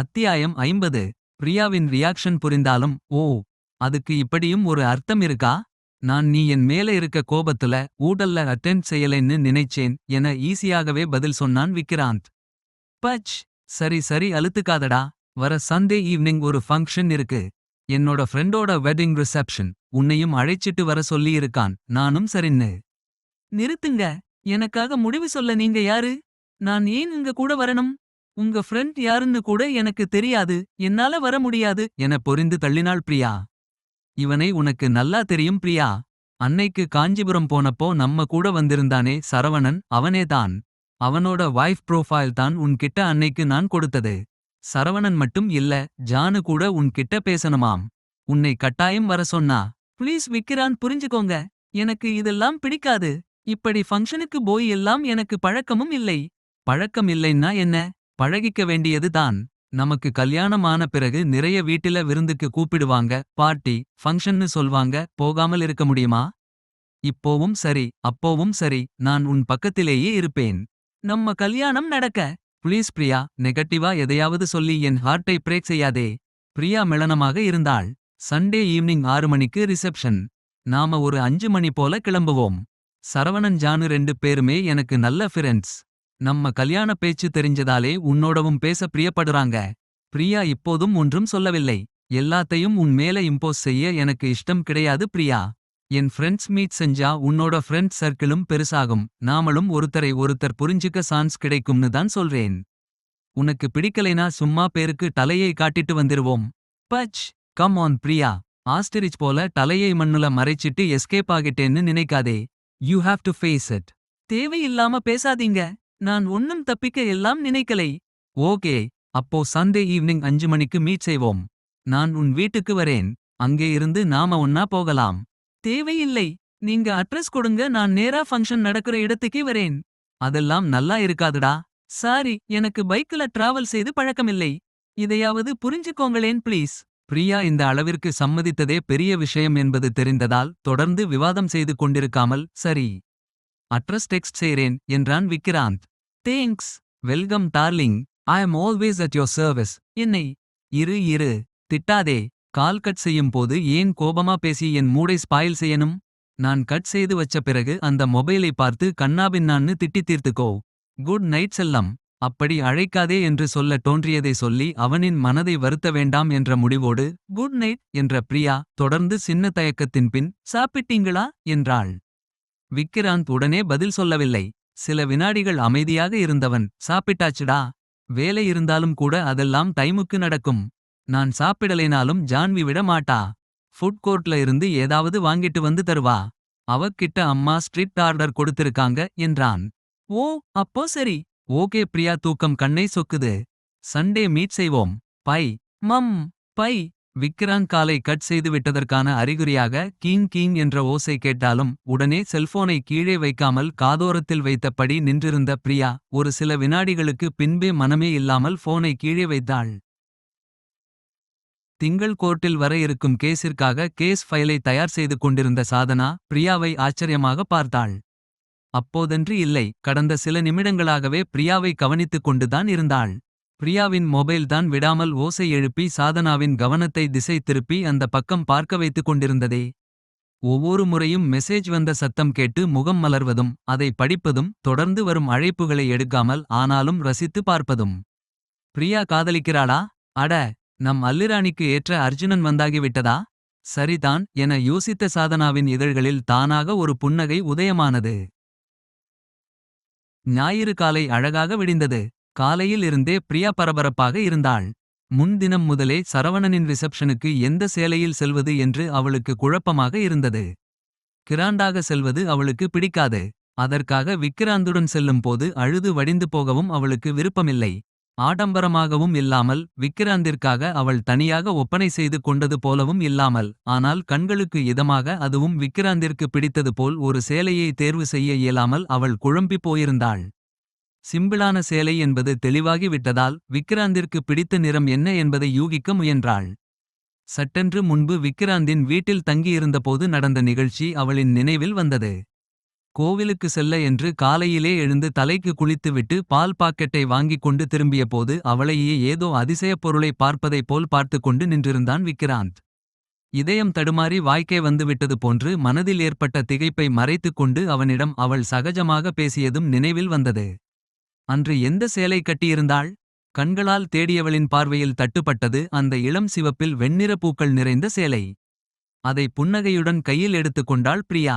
அத்தியாயம் ஐம்பது. பிரியாவின் ரியாக்ஷன் புரிந்தாலும் ஓ அதுக்கு இப்படியும் ஒரு அர்த்தம் இருக்கா? நான் நீ என் மேல இருக்க கோபத்துல ஊடல்ல அட்டென்ட் செய்யலைன்னு நினைச்சேன் என ஈஸியாகவே பதில் சொன்னான் விக்ராந்த். பச் சரி சரி அழுத்துக்காதடா. வர சண்டே ஈவினிங் ஒரு ஃபங்க்ஷன் இருக்கு. என்னோட ஃப்ரெண்டோட வெட்டிங் ரிசப்ஷன் உன்னையும் அழைச்சிட்டு வர சொல்லி இருக்கான் நானும் சரின்னு. நிறுத்துங்க. எனக்காக முடிவு சொல்ல நீங்க யாரு? நான் ஏன் இங்க கூட வரணும்? உங்க ஃப்ரெண்ட் யாருன்னு கூட எனக்கு தெரியாது. என்னால வர முடியாது. என பொரிந்து தள்ளினாள் பிரியா. இவனை உனக்கு நல்லா தெரியும் பிரியா. அன்னைக்கு காஞ்சிபுரம் போனப்போ நம்ம கூட வந்திருந்தானே சரவணன் அவனேதான் அவனோட வைஃப் ப்ரோஃபைல் தான் உன்கிட்ட அன்னைக்கு நான் கொடுத்தது. சரவணன் மட்டும் இல்ல ஜானு கூட உன்கிட்ட பேசணுமாம். உன்னை கட்டாயம் வர சொன்னா ப்ளீஸ் விக்ரான் புரிஞ்சுக்கோங்க. எனக்கு இதெல்லாம் பிடிக்காது. இப்படி ஃபங்க்ஷனுக்கு போய் எல்லாம் எனக்கு பழக்கமும் இல்லை. பழக்கம் இல்லைன்னா என்ன? பழகிக்க வேண்டியது தான். நமக்கு கல்யாணம் ஆன பிறகு நிறைய வீட்டில விருந்துக்கு கூப்பிடுவாங்க. பார்ட்டி ஃபங்க்ஷன்னு சொல்வாங்க. போகாமல் இருக்க முடியுமா? இப்போவும் சரி அப்போவும் சரி. நான் உன் பக்கத்திலேயே இருப்பேன். நம்ம கல்யாணம் நடக்க. ப்ளீஸ் பிரியா நெகட்டிவா எதையாவது சொல்லி என் ஹார்ட்டை பிரேக் செய்யாதே. பிரியா மெளனமாக இருந்தாள். சண்டே ஈவினிங் ஆறு மணிக்கு ரிசப்ஷன். நாம ஒரு அஞ்சு மணி போல கிளம்புவோம். சரவணன் ஜானு ரெண்டு பேருமே எனக்கு நல்ல ஃபிரெண்ட்ஸ். நம்ம கல்யாண பேச்சு தெரிஞ்சதாலே உன்னோடவும் பேச பிரியப்படுறாங்க. பிரியா இப்போதும் ஒன்றும் சொல்லவில்லை. எல்லாத்தையும் உன் மேல இம்போஸ் செய்ய எனக்கு இஷ்டம் கிடையாது பிரியா. என் ஃப்ரெண்ட்ஸ் மீட் செஞ்சா உன்னோட ஃப்ரெண்ட் சர்க்கிளும் பெருசாகும். நாமளும் ஒருத்தரை ஒருத்தர் புரிஞ்சுக்க சான்ஸ் கிடைக்கும்னு தான் சொல்றேன். உனக்கு பிடிக்கலைனா சும்மா பேருக்கு தலையை காட்டிட்டு வந்துருவோம். பச் கம் ஆன் பிரியா. ஆஸ்டரிச் போல தலையை மண்ணுல மறைச்சிட்டு எஸ்கேப் ஆகிட்டேன்னு நினைக்காதே. You have to face it தேவையில்லாம பேசாதீங்க. நான் ஒன்னும் தப்பிக்க எல்லாம் நினைக்கலை. ஓகே அப்போ சண்டே ஈவினிங் அஞ்சு மணிக்கு மீட் செய்வோம். நான் உன் வீட்டுக்கு வரேன். அங்கே இருந்து நாம ஒன்னா போகலாம். தேவையில்லை. நீங்க அட்ரஸ் கொடுங்க நான் நேரா ஃபங்க்ஷன் நடக்கிற இடத்துக்கே வரேன். அதெல்லாம் நல்லா இருக்காதுடா. சாரி எனக்கு பைக்ல டிராவல் செய்து பழக்கமில்லை. இதையாவது புரிஞ்சுக்கோங்களேன் ப்ளீஸ் பிரியா இந்த அளவிற்கு சம்மதித்ததே பெரிய விஷயம் என்பது தெரிந்ததால் தொடர்ந்து விவாதம் செய்து கொண்டிருக்காமல் சரி. அட்ரஸ் டெக்ஸ்ட் செய்றேன் என்றான் Vikrant. Thanks welcome darling I am always at your service என்னை இரு இரு. திட்டாதே. கால் கட் செய்யும் போது ஏன் கோபமா பேசி என் மூடை ஸ்பாயில் செய்யணும்? நான் கட் செய்து வச்ச பிறகு அந்த மொபைலை பார்த்து கண்ணாபின்னான்னு திட்டி தீர்த்துக்கோ. குட் நைட் செல்லம். அப்படி அழைக்காதே என்று சொல்ல தோன்றியதை சொல்லி அவனின் மனதை வருத்த வேண்டாம் என்ற முடிவோடு குட் நைட் என்ற பிரியா தொடர்ந்து சின்ன தயக்கத்தின் பின் சாப்பிட்டீங்களா? என்றாள். விக்கிராந்த் உடனே பதில் சொல்லவில்லை. சில வினாடிகள் அமைதியாக இருந்தவன் சாப்பிட்டாச்சுடா வேலை இருந்தாலும் கூட அதெல்லாம் டைமுக்கு நடக்கும். நான் சாப்பிடலைனாலும் ஜான்வி விட மாட்டா. ஃபுட் கோர்ட்ல இருந்து ஏதாவது வாங்கிட்டு வந்து தருவா. அவக்கிட்ட அம்மா ஸ்ட்ரிக்ட் ஆர்டர் கொடுத்திருக்காங்க என்றான். ஓ அப்போ சரி. ஓகே பிரியா தூக்கம் கண்ணை சொக்குது. சண்டே மீட் செய்வோம். பை. மம். பை. விக்ராந்த் காலை கட் செய்து விட்டதற்கான அறிகுறியாக கீங் கீங் என்ற ஓசை கேட்டாலும் உடனே செல்போனை கீழே வைக்காமல் காதோரத்தில் வைத்தபடி நின்றிருந்த பிரியா ஒரு சில வினாடிகளுக்கு பின்பே மனமே இல்லாமல் போனை கீழே வைத்தாள். திங்கள் கோர்ட்டில் வர இருக்கும் கேஸிற்காக கேஸ் ஃபைலை தயார் செய்து கொண்டிருந்த சாதனா பிரியாவை ஆச்சரியமாக பார்த்தாள். அப்போதன்று இல்லை கடந்த சில நிமிடங்களாகவே பிரியாவை கவனித்துக் கொண்டுதான் இருந்தாள். பிரியாவின் மொபைல் தான் விடாமல் ஓசை எழுப்பி சாதனாவின் கவனத்தை திசை திருப்பி அந்த பக்கம் பார்க்க வைத்துக் கொண்டிருந்ததே. ஒவ்வொரு முறையும் மெசேஜ் வந்த சத்தம் கேட்டு முகம் மலர்வதும் அதை படிப்பதும் தொடர்ந்து வரும் அழைப்புகளை எடுக்காமல் ஆனாலும் ரசித்து பார்ப்பதும். பிரியா காதலிக்கிறாளா? அட நம் அல்லிராணிக்கு ஏற்ற அர்ஜுனன் வந்தாகிவிட்டதா? சரிதான் என யோசித்த சாதனாவின் இதழ்களில் தானாக ஒரு புன்னகை உதயமானது. ஞாயிறு காலை அழகாக விடிந்தது. காலையில் இருந்தே பிரியா பரபரப்பாக இருந்தாள். முன்தினம் முதலே சரவணனின் ரிசப்ஷனுக்கு எந்த சேலையில் செல்வது என்று அவளுக்கு குழப்பமாக இருந்தது. கிராண்டாக செல்வது அவளுக்கு பிடிக்காது. அதற்காக விக்கிராந்துடன் செல்லும் போது அழுது வடிந்து போகவும் அவளுக்கு விருப்பமில்லை. ஆடம்பரமாகவும் இல்லாமல் விக்கிராந்திற்காக அவள் தனியாக ஒப்பனை செய்து கொண்டது போலவும் இல்லாமல் ஆனால் கண்களுக்கு இதமாக அதுவும் விக்கிராந்திற்கு பிடித்தது போல் ஒரு சேலையை தேர்வு செய்ய இயலாமல் அவள் குழம்பிப் போயிருந்தாள். சிம்பிளான சேலை என்பது தெளிவாகி விட்டதால் பிடித்த நிறம் என்ன என்பதை யூகிக்க முயன்றாள் சட்டென்று முன்பு விக்கிராந்தின் வீட்டில் தங்கியிருந்தபோது நடந்த நிகழ்ச்சி அவளின் நினைவில் வந்தது கோவிலுக்கு செல்ல என்று காலையிலே எழுந்து தலைக்கு குளித்துவிட்டு பால் பாக்கெட்டை வாங்கிக் கொண்டு திரும்பியபோது அவளையே ஏதோ அதிசயப் பொருளை பார்ப்பதைப் போல் பார்த்துக் கொண்டு நின்றிருந்தான் விக்கிராந்த். இதயம் தடுமாறி வாய்க்கே வந்துவிட்டது போன்று மனதில் ஏற்பட்ட திகைப்பை மறைத்துக் கொண்டு அவனிடம் அவள் சகஜமாக பேசியதும் நினைவில் வந்தது. அன்று எந்த சேலை கட்டியிருந்தாள். கண்களால் தேடியவளின் பார்வையில் தட்டுப்பட்டது அந்த இளம் சிவப்பில் வெண்ணிற பூக்கள் நிறைந்த சேலை. அதை புன்னகையுடன் கையில் எடுத்துக் கொண்டாள் பிரியா.